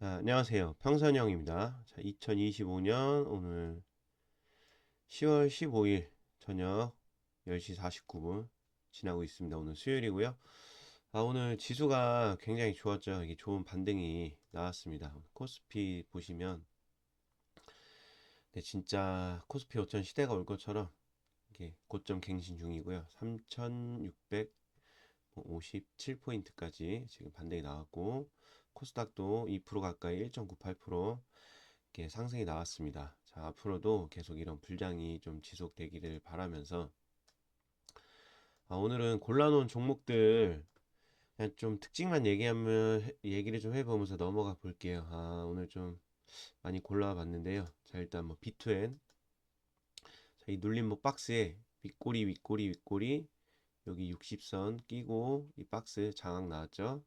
아, 안녕하세요. 평선형입니다. 자, 2025년 오늘 10월 15일 저녁 10시 49분 지나고 있습니다. 오늘 수요일이고요. 아, 오늘 지수가 굉장히 좋았죠. 이게 좋은 반등이 나왔습니다. 코스피 보시면 네, 진짜 코스피 5천 시대가 올 것처럼 이게 고점 갱신 중이고요. 3,657포인트까지 지금 반등이 나왔고 코스닥도 2% 가까이 1.98% 이렇게 상승이 나왔습니다. 자, 앞으로도 계속 이런 불장이 좀 지속되기를 바라면서 아, 오늘은 골라놓은 종목들 그냥 좀 특징만 얘기하면 해- 얘기를 좀 해보면서 넘어가 볼게요. 아, 오늘 좀 많이 골라봤는데요. 자, 일단 뭐 B2N 자, 이 눌림목 박스에 윗꼬리 윗꼬리 윗꼬리 여기 60선 끼고 이 박스 장악 나왔죠.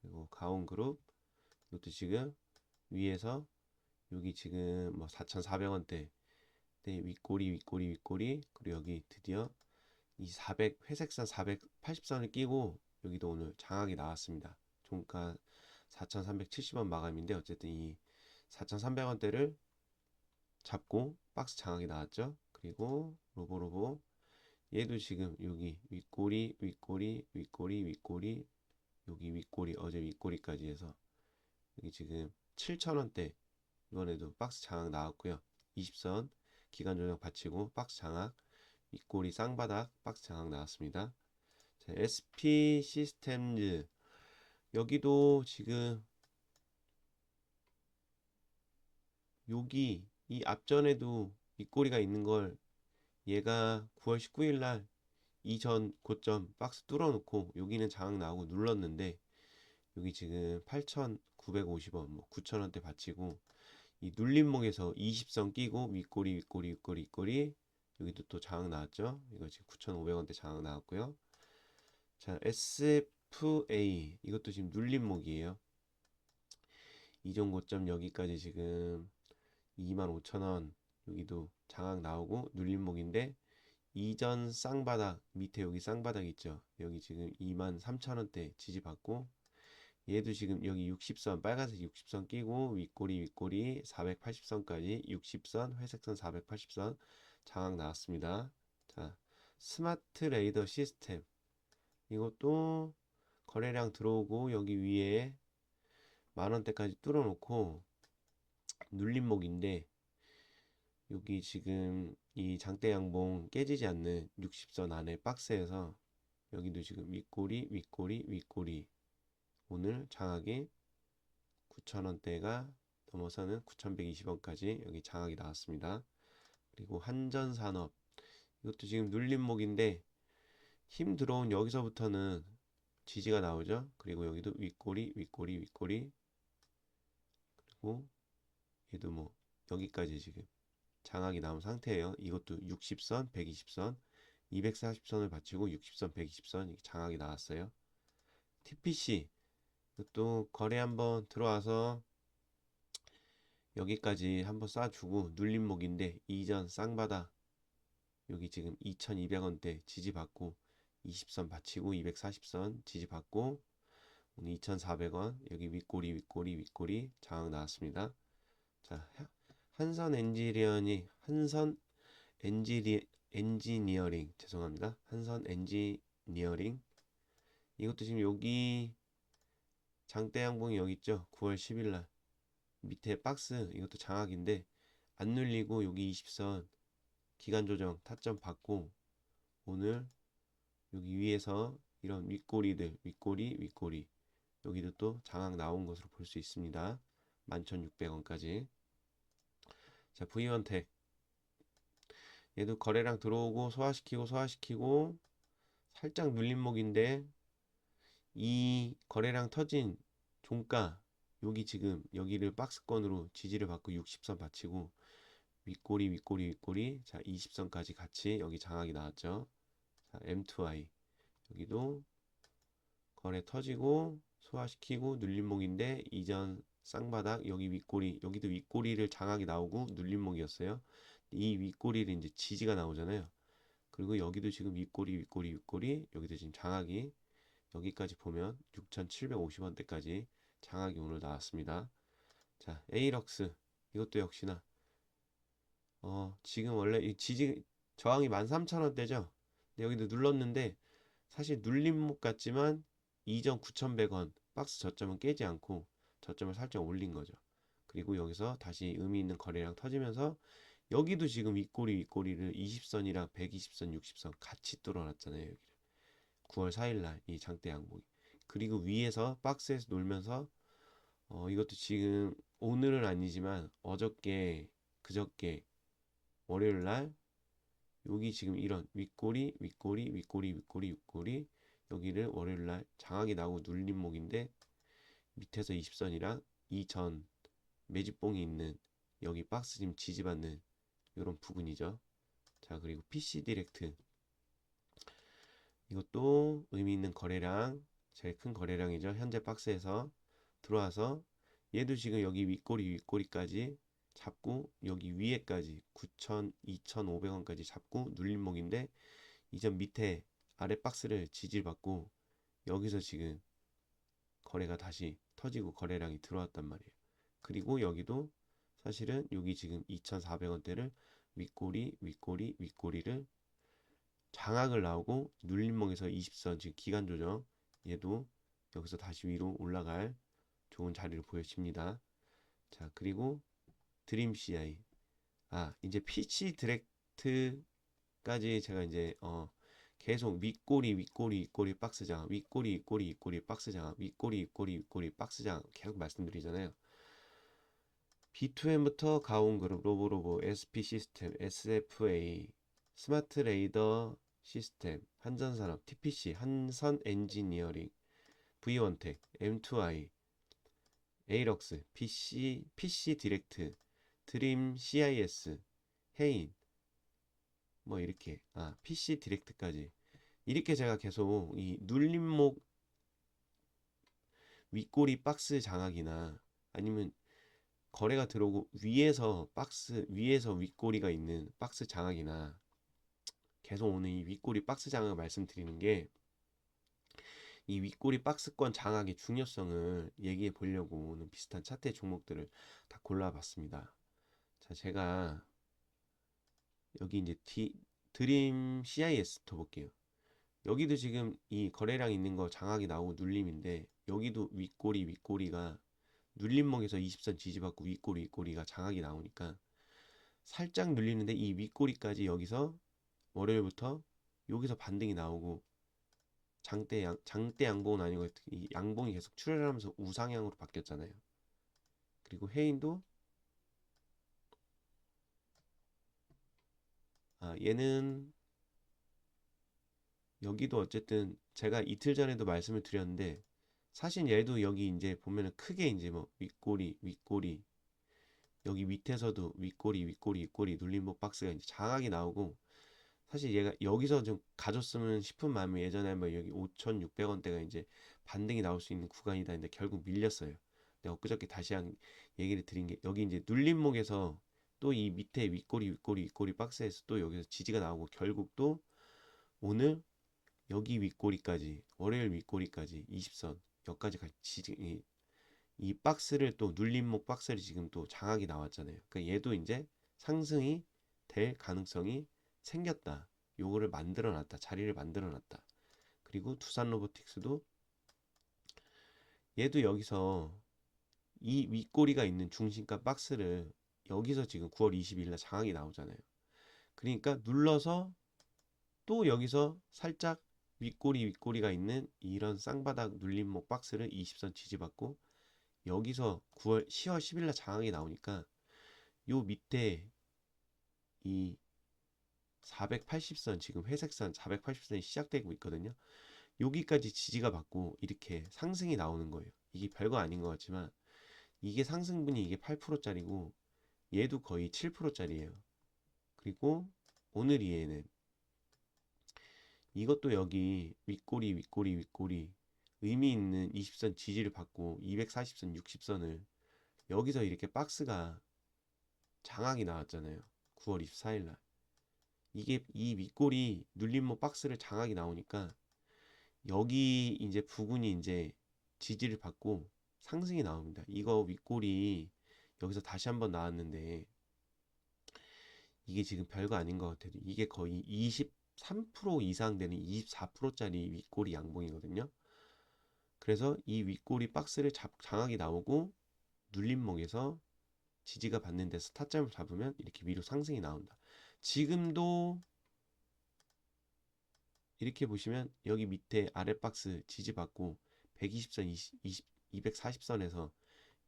그리고 가온그룹 이것도 지금 위에서 여기 지금 뭐 4,400원대 네, 윗꼬리 윗꼬리 윗꼬리 그리고 여기 드디어 이 400 회색선 480선을 끼고 여기도 오늘 장악이 나왔습니다. 종가 4,370원 마감인데 어쨌든 이 4,300원대를 잡고 박스 장악이 나왔죠. 그리고 로보로보 얘도 지금 여기 윗꼬리 윗꼬리 윗꼬리 윗꼬리 여기 윗꼬리 어제 윗꼬리까지 해서 여기 지금 7,000원대 이번에도 박스 장악 나왔고요. 20선 기간 조정 받치고 박스 장악 윗꼬리 쌍바닥 박스 장악 나왔습니다. 자, SP 시스템즈 여기도 지금 여기 이 앞전에도 윗꼬리가 있는 걸 얘가 9월 19일 날 이전 고점 박스 뚫어놓고 여기는 장악 나오고 눌렀는데 여기 지금 8,950원 뭐 9,000원대 받치고 이 눌림목에서 20선 끼고 윗꼬리 윗꼬리 윗꼬리 윗꼬리 여기도 또 장악 나왔죠? 이거 지금 9,500원대 장악 나왔고요. 자 SFA 이것도 지금 눌림목이에요. 이전 고점 여기까지 지금 25,000원 여기도 장악 나오고 눌림목인데 이전 쌍바닥 밑에 여기 쌍바닥 있죠? 여기 지금 23,000원대 지지받고 얘도 지금 여기 60선 빨간색 60선 끼고 윗꼬리 윗꼬리 480선까지 60선 회색선 480선 장악 나왔습니다. 자 스마트 레이더 시스템. 이것도 거래량 들어오고 여기 위에 만원대까지 뚫어놓고 눌림목인데 여기 지금 이 장대 양봉 깨지지 않는 60선 안에 박스에서 여기도 지금 윗꼬리 윗꼬리 윗꼬리 오늘 장악이 9,000원대가 넘어서는 9,120원까지 여기 장악이 나왔습니다. 그리고 한전산업 이것도 지금 눌림목인데 힘 들어온 여기서부터는 지지가 나오죠. 그리고 여기도 윗꼬리 윗꼬리 윗꼬리 그리고 얘도 뭐 여기까지 지금 장악이 나온 상태예요. 이것도 60선, 120선, 240선을 받치고 60선, 120선 이렇게 장악이 나왔어요. TPC 이것도 거래 한번 들어와서 여기까지 한번 쏴주고 눌림목인데 이전 쌍바닥 여기 지금 2200원대 지지받고 20선 받치고 240선 지지받고 오늘 2400원 여기 윗꼬리 윗꼬리 윗꼬리 장악 나왔습니다. 자 한선 엔지니어링 한선 엔지리 엔지니어링 죄송합니다. 한선 엔지니어링 이것도 지금 여기 장대 양봉이 여기 있죠. 9월 10일 날 밑에 박스 이것도 장악인데 안 눌리고 여기 20선 기간 조정 타점 받고 오늘 여기 위에서 이런 윗꼬리들 윗꼬리 윗꼬리 여기도 또 장악 나온 것으로 볼 수 있습니다. 11,600원까지 자 V1텍 얘도 거래량 들어오고 소화시키고 소화시키고 살짝 눌림목인데 이 거래량 터진 종가 여기 지금 여기를 박스권으로 지지를 받고 60선 받치고 윗꼬리 윗꼬리 윗꼬리 자 20선까지 같이 여기 장악이 나왔죠. 자 M2I 여기도 거래 터지고 소화시키고 눌림목인데 이전 쌍바닥 여기 윗꼬리 여기도 윗꼬리를 장악이 나오고 눌림목이었어요. 이 윗꼬리를 이제 지지가 나오잖아요. 그리고 여기도 지금 윗꼬리 윗꼬리 윗꼬리 여기도 지금 장악이 여기까지 보면 6,750원대까지 장악이 오늘 나왔습니다. 자, 에이럭스 이것도 역시나 어, 지금 원래 이 지지 저항이 13,000원대죠. 근데 여기도 눌렀는데 사실 눌림목 같지만 이전 9,100원 박스 저점은 깨지 않고 저점을 살짝 올린 거죠. 그리고 여기서 다시 의미 있는 거래량 터지면서 여기도 지금 윗꼬리 윗꼬리를 20선이랑 120선, 60선 같이 뚫어놨잖아요. 여기를 9월 4일날 이 장대 양봉이 그리고 위에서 박스에서 놀면서 어, 이것도 지금 오늘은 아니지만 어저께 그저께 월요일 날 여기 지금 이런 윗꼬리 윗꼬리 윗꼬리 윗꼬리 윗꼬리 여기를 월요일 날 장악이 나고 눌림목인데 밑에서 20선이랑 이전 매집봉이 있는 여기 박스 지금 지지받는 이런 부분이죠. 자 그리고 PC 디렉트 이것도 의미 있는 거래량 제일 큰 거래량이죠. 현재 박스에서 들어와서 얘도 지금 여기 윗꼬리 윗꼬리까지 잡고 여기 위에까지 9,000, 2,500원까지 잡고 눌림목인데 이전 밑에 아래 박스를 지지받고 여기서 지금 거래가 다시 터지고 거래량이 들어왔단 말이에요. 그리고 여기도 사실은 여기 지금 2,400원대를 윗꼬리 윗꼬리 윗꼬리를 장악을 나오고 눌림목에서 20선 지금 기간 조정 얘도 여기서 다시 위로 올라갈 좋은 자리를 보여줍니다. 자 그리고 드림 CI 아 이제 PC 디렉트까지 제가 이제 어 계속 윗꼬리 윗꼬리 윗꼬리 박스 장악 윗꼬리 윗꼬리 윗꼬리 박스 장악 윗꼬리 윗꼬리 윗꼬리 박스 장악 계속 말씀드리잖아요. B2M부터 가온 그룹 로보로보 SP 시스템 SFA 스마트 레이더 시스템 한전산업 TPC 한선 엔지니어링 V1텍 M2i 에이럭스 PC PC 디렉트 드림 CIS 해인 뭐 이렇게 아 PC 디렉트까지. 이렇게 제가 계속 이 눌림목 윗꼬리 박스 장악이나 아니면 거래가 들어오고 위에서 박스 위에서 윗꼬리가 있는 박스 장악이나 계속 오늘 이 윗꼬리 박스 장악 말씀드리는 게 이 윗꼬리 박스권 장악의 중요성을 얘기해 보려고 오늘 비슷한 차트 종목들을 다 골라봤습니다. 자, 제가 여기 이제 디, 드림 CIS부터 볼게요. 여기도 지금 이 거래량 있는 거 장악이 나오고 눌림인데 여기도 윗꼬리 윗꼬리가 눌림목에서 20선 지지받고 윗꼬리 윗꼬리가 장악이 나오니까 살짝 눌리는데 이 윗꼬리까지 여기서 월요일부터 여기서 반등이 나오고 장대 양 장대 양봉은 아니고 이 양봉이 계속 출혈하면서 우상향으로 바뀌었잖아요. 그리고 해인도 아 얘는 여기도 어쨌든 제가 이틀 전에도 말씀을 드렸는데 사실 얘도 여기 이제 보면은 크게 이제 뭐 윗꼬리 윗꼬리 여기 밑에서도 윗꼬리 윗꼬리 윗꼬리 눌림목 박스가 이제 장악이 나오고 사실 얘가 여기서 좀 가졌으면 싶은 마음이 예전에 뭐 여기 5,600원대가 이제 반등이 나올 수 있는 구간이다 근데 결국 밀렸어요. 내가 엊그저께 다시 한 얘기를 드린 게 여기 이제 눌림목에서 또 이 밑에 윗꼬리 윗꼬리 윗꼬리 박스에서 또 여기서 지지가 나오고 결국 또 오늘 여기 윗꼬리까지 월요일 윗꼬리까지 20선 여기까지 지지 이, 이 박스를 또 눌림목 박스를 지금 또 장악이 나왔잖아요. 그러니까 얘도 이제 상승이 될 가능성이 생겼다. 요거를 만들어 놨다. 자리를 만들어 놨다. 그리고 두산 로보틱스도 얘도 여기서 이 윗꼬리가 있는 중심가 박스를 여기서 지금 9월 20일 날 장악이 나오잖아요. 그러니까 눌러서 또 여기서 살짝 윗꼬리 윗꼬리가 있는 이런 쌍바닥 눌림목 박스를 20선 지지받고 여기서 9월 10월 10일 날 장악이 나오니까 요 밑에 이 480선 지금 회색선 480선이 시작되고 있거든요. 여기까지 지지가 받고 이렇게 상승이 나오는 거예요. 이게 별거 아닌 것 같지만 이게 상승분이 이게 8%짜리고 얘도 거의 7%짜리예요. 그리고 오늘 이에는 이것도 여기 윗꼬리 윗꼬리 윗꼬리 의미 있는 20선 지지를 받고 240선 60선을 여기서 이렇게 박스가 장악이 나왔잖아요. 9월 24일 날. 이게 이 윗골이 눌림목 박스를 장악이 나오니까 여기 이제 부근이 이제 지지를 받고 상승이 나옵니다. 이거 윗골이 여기서 다시 한번 나왔는데 이게 지금 별거 아닌 것 같아도 이게 거의 23% 이상 되는 24%짜리 윗꼬리 양봉이거든요. 그래서 이 윗꼬리 박스를 잡, 장악이 나오고 눌림목에서 지지가 받는 데서 타점을 잡으면 이렇게 위로 상승이 나온다. 지금도 이렇게 보시면 여기 밑에 아래 박스 지지받고 120선, 20, 20, 240선에서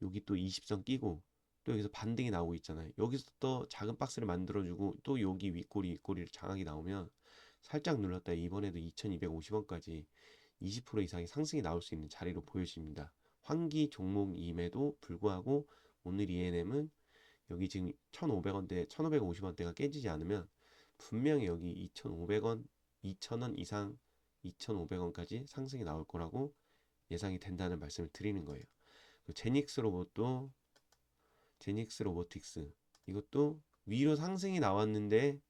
여기 또 20선 끼고 또 여기서 반등이 나오고 있잖아요. 여기서 또 작은 박스를 만들어주고 또 여기 윗꼬리 윗꼬리를 장악이 나오면 살짝 눌렀다 이번에도 2250원까지 20% 이상의 상승이 나올 수 있는 자리로 보여집니다. 환기 종목임에도 불구하고 오늘 ENM은 여기 지금 1,500원대, 1,550원대가 깨지지 않으면 분명히 여기 2,500원, 2,000원 이상 2,500원까지 상승이 나올 거라고 예상이 된다는 말씀을 드리는 거예요. 그 제닉스 로봇도 제닉스 로보틱스 이것도 위로 상승이 나왔는데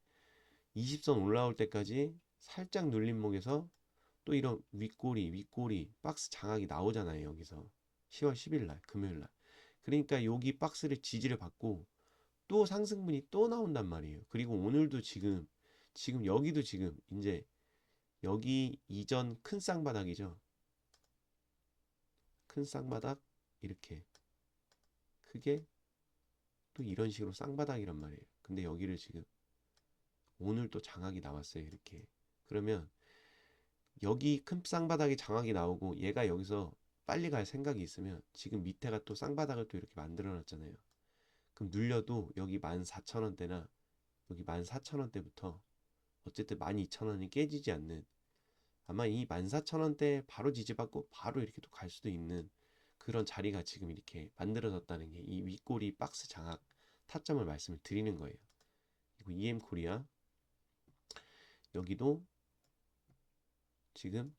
20선 올라올 때까지 살짝 눌림목에서 또 이런 윗꼬리 윗꼬리 박스 장악이 나오잖아요 여기서 10월 10일 날 금요일 날 그러니까 여기 박스를 지지를 받고 또 상승분이 또 나온단 말이에요 그리고 오늘도 지금 지금 여기도 지금 이제 여기 이전 큰 쌍바닥이죠 큰 쌍바닥 이렇게 크게 또 이런 식으로 쌍바닥이란 말이에요. 근데 여기를 지금 오늘 또 장악이 나왔어요. 이렇게. 그러면 여기 큰 쌍바닥이 장악이 나오고 얘가 여기서 빨리 갈 생각이 있으면 지금 밑에가 또 쌍바닥을 또 이렇게 만들어 놨잖아요. 그럼 눌려도 여기 14,000원대나 여기 14,000원대부터 어쨌든 12,000원이 깨지지 않는 아마 이 14,000원대 바로 지지받고 바로 이렇게 또 갈 수도 있는 그런 자리가 지금 이렇게 만들어졌다는 게 이 윗꼬리 박스 장악 타점을 말씀을 드리는 거예요. 그리고 EM 코리아 여기도 지금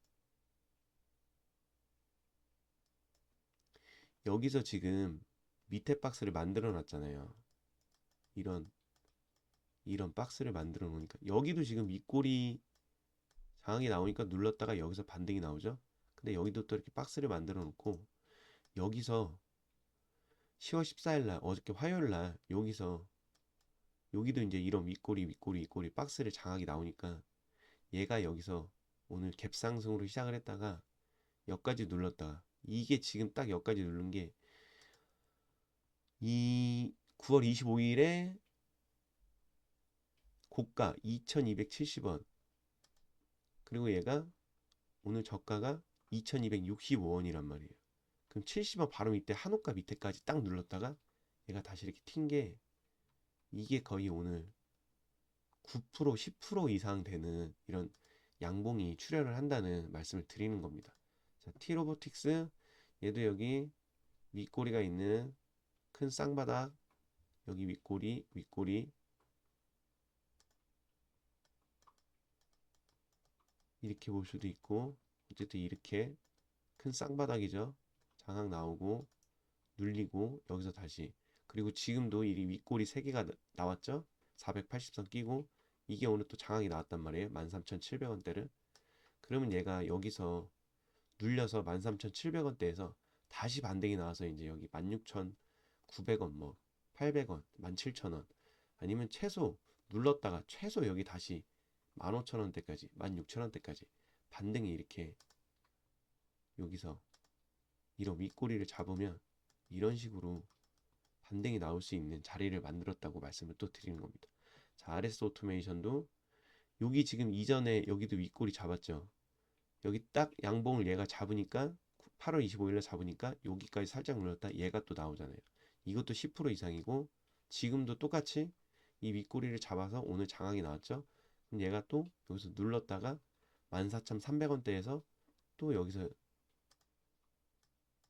여기서 지금 밑에 박스를 만들어 놨잖아요. 이런 이런 박스를 만들어 놓으니까 여기도 지금 윗꼬리 장악이 나오니까 눌렀다가 여기서 반등이 나오죠. 근데 여기도 또 이렇게 박스를 만들어 놓고 여기서 10월 14일 날 어저께 화요일 날 여기서 여기도 이제 이런 윗꼬리 윗꼬리 윗꼬리 박스를 장악이 나오니까 얘가 여기서 오늘 갭상승으로 시작을 했다가 여기까지 눌렀다가 이게 지금 딱 여기까지 누른 게 이 9월 25일에 고가 2270원 그리고 얘가 오늘 저가가 2265원이란 말이에요. 그럼 70원 바로 밑에 한옥가 밑에까지 딱 눌렀다가 얘가 다시 이렇게 튄 게 이게 거의 오늘 9% 10% 이상 되는 이런 양봉이 출현을 한다는 말씀을 드리는 겁니다. 자, T로보틱스 얘도 여기 윗꼬리가 있는 큰 쌍바닥 여기 윗꼬리 윗꼬리. 이렇게 볼 수도 있고 어쨌든 이렇게 큰 쌍바닥이죠. 장악 나오고 눌리고 여기서 다시. 그리고 지금도 이 윗꼬리 3개가 나왔죠? 480선 끼고 이게 오늘 또 장악이 나왔단 말이에요. 13,700원대를. 그러면 얘가 여기서 눌려서 13,700원대에서 다시 반등이 나와서 이제 여기 16,900원 뭐 800원 17,000원 아니면 최소 눌렀다가 최소 여기 다시 15,000원대까지 16,000원대까지 반등이 이렇게 여기서 이런 윗꼬리를 잡으면 이런 식으로 반등이 나올 수 있는 자리를 만들었다고 말씀을 또 드리는 겁니다. 자, RS 오토메이션도 여기 지금 이전에 여기도 윗꼬리 잡았죠. 여기 딱 양봉을 얘가 잡으니까 8월 25일에 잡으니까 여기까지 살짝 눌렀다 얘가 또 나오잖아요. 이것도 10% 이상이고 지금도 똑같이 이 윗꼬리를 잡아서 오늘 장악이 나왔죠. 그럼 얘가 또 여기서 눌렀다가 14,300원대에서 또 여기서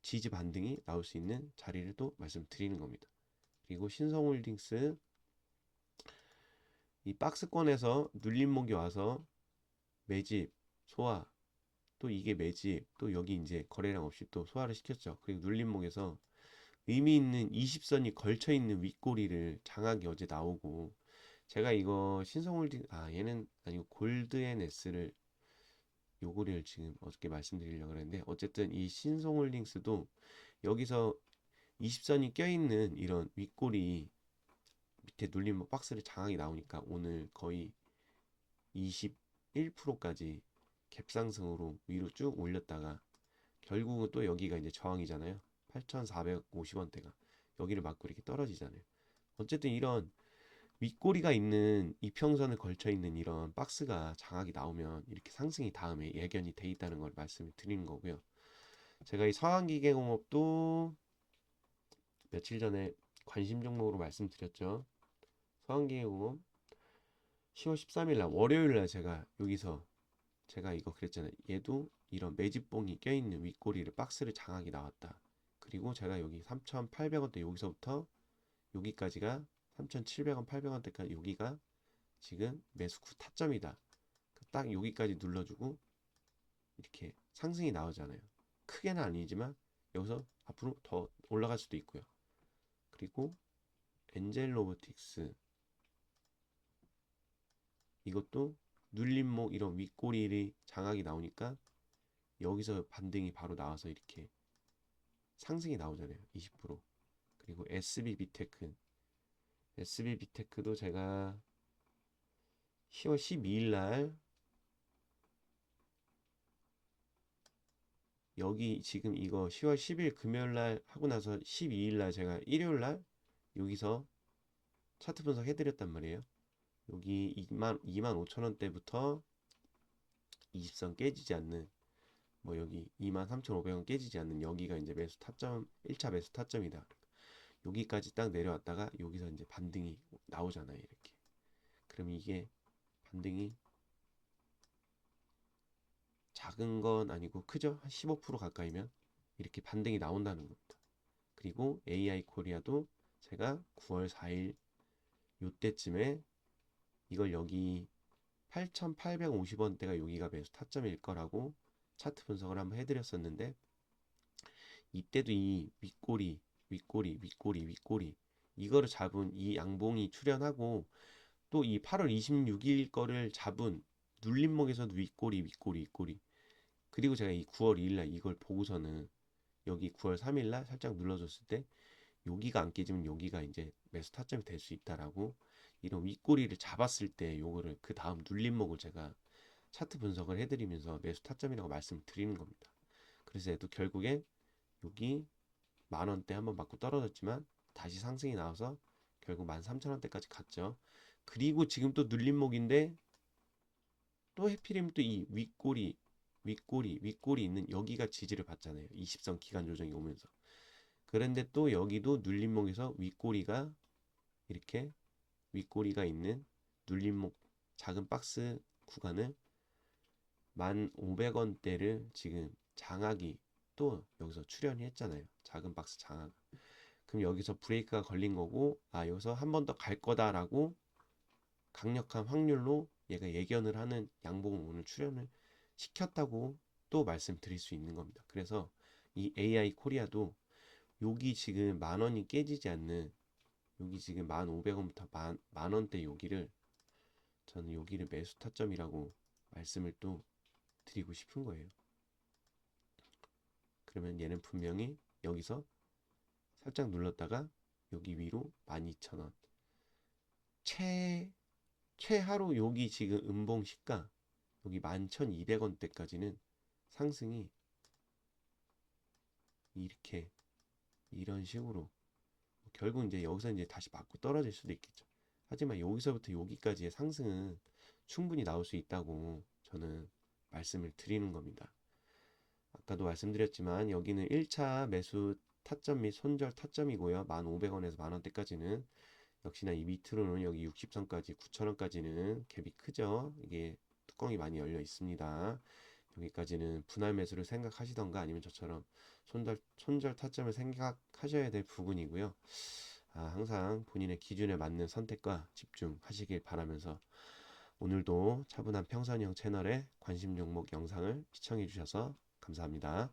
지지 반등이 나올 수 있는 자리를 또 말씀드리는 겁니다. 그리고 신성홀딩스 이 박스권에서 눌림목이 와서 매집, 소화, 또 이게 매집, 또 여기 이제 거래량 없이 또 소화를 시켰죠. 그리고 눌림목에서 의미 있는 20선이 걸쳐 있는 윗꼬리를 장악이 어제 나오고 제가 이거 신성홀딩 아 얘는 아니고 골드앤S를 요거를 지금 어저께 말씀드리려고 했는데 어쨌든 이 신성홀딩스도 여기서 20선이 껴있는 이런 윗골이 밑에 눌림 목 박스를 장악이 나오니까 오늘 거의 21%까지 갭상승으로 위로 쭉 올렸다가 결국은 또 여기가 이제 저항이잖아요. 8,450원대가 여기를 맞고 이렇게 떨어지잖아요. 어쨌든 이런 윗꼬리가 있는 이평선을 걸쳐 있는 이런 박스가 장악이 나오면 이렇게 상승이 다음에 예견이 돼 있다는 걸 말씀을 드리는 거고요. 제가 이 서한기계공업도 며칠 전에 관심 종목으로 말씀드렸죠. 서한기계공업 10월 13일 날 월요일 날 제가 여기서 제가 이거 그랬잖아요. 얘도 이런 매집봉이 껴있는 윗꼬리를 박스를 장악이 나왔다. 그리고 제가 여기 3,800원대 여기서부터 여기까지가 3,700원, 800원대까지 여기가 지금 매수 구 타점이다. 딱 여기까지 눌러주고 이렇게 상승이 나오잖아요. 크게는 아니지만 여기서 앞으로 더 올라갈 수도 있고요. 그리고 엔젤 로보틱스 이것도 눌림목 이런 윗꼬리를 장악이 나오니까 여기서 반등이 바로 나와서 이렇게 상승이 나오잖아요. 20% 그리고 SB 비테크 SB 비테크도 제가 10월 12일 날 여기 지금 이거 10월 10일 금요일 날 하고 나서 12일 날 제가 일요일 날 여기서 차트 분석 해드렸단 말이에요. 여기 2만 2만 5천 원대부터 20선 깨지지 않는 뭐 여기 2만 3,500원 깨지지 않는 여기가 이제 매수 타점 1차 매수 타점이다. 여기까지 딱 내려왔다가 여기서 이제 반등이 나오잖아요. 이렇게. 그럼 이게 반등이 작은 건 아니고 크죠? 한 15% 가까이면 이렇게 반등이 나온다는 겁니다. 그리고 AI 코리아도 제가 9월 4일 요때쯤에 이걸 여기 8,850원대가 여기가 매수 타점일 거라고 차트 분석을 한번 해드렸었는데 이때도 이 윗꼬리 윗꼬리 윗꼬리 윗꼬리 이거를 잡은 이 양봉이 출현하고 또 이 8월 26일 거를 잡은 눌림목에서도 윗꼬리 윗꼬리 윗꼬리 그리고 제가 이 9월 2일날 이걸 보고서는 여기 9월 3일날 살짝 눌러줬을 때 여기가 안 깨지면 여기가 이제 매수 타점이 될 수 있다라고 이런 윗꼬리를 잡았을 때 요거를 그 다음 눌림목을 제가 차트 분석을 해드리면서 매수 타점이라고 말씀을 드리는 겁니다. 그래서 얘도 결국에 여기 만 원대 한번 맞고 떨어졌지만 다시 상승이 나와서 결국 13,000원대까지 갔죠. 그리고 지금 또 눌림목인데 또 해피림 또 이 윗꼬리 윗꼬리 윗꼬리 있는 여기가 지지를 받잖아요. 20선 기간 조정이 오면서. 그런데 또 여기도 눌림목에서 윗꼬리가 이렇게 윗꼬리가 있는 눌림목 작은 박스 구간을 1,500원대를 지금 장악이 또 여기서 출현이 했잖아요. 작은 박스 장악. 그럼 여기서 브레이크가 걸린 거고 아 여기서 한 번 더 갈 거다라고 강력한 확률로 얘가 예견을 하는 양봉을 오늘 출현을 시켰다고 또 말씀드릴 수 있는 겁니다. 그래서 이 AI 코리아도 여기 지금 만 원이 깨지지 않는 여기 지금 만 오백 원부터 만, 만 원대 여기를 저는 여기를 매수 타점이라고 말씀을 또 드리고 싶은 거예요. 그러면 얘는 분명히 여기서 살짝 눌렀다가 여기 위로 12,000원. 최, 최하로 여기 지금 음봉 시가 여기 11,200원대까지는 상승이 이렇게 이런 식으로 결국 이제 여기서 이제 다시 맞고 떨어질 수도 있겠죠. 하지만 여기서부터 여기까지의 상승은 충분히 나올 수 있다고 저는 말씀을 드리는 겁니다. 아까도 말씀드렸지만 여기는 1차 매수 타점 및 손절 타점이고요. 1,500원에서 만원대까지는 역시나 이 밑으로는 여기 60선까지 9,000원까지는 갭이 크죠. 이게 뚜껑이 많이 열려 있습니다. 여기까지는 분할 매수를 생각하시던가 아니면 저처럼 손절, 손절 타점을 생각하셔야 될 부분이고요. 아, 항상 본인의 기준에 맞는 선택과 집중하시길 바라면서 오늘도 차분한 평선형 채널의 관심 종목 영상을 시청해 주셔서 감사합니다.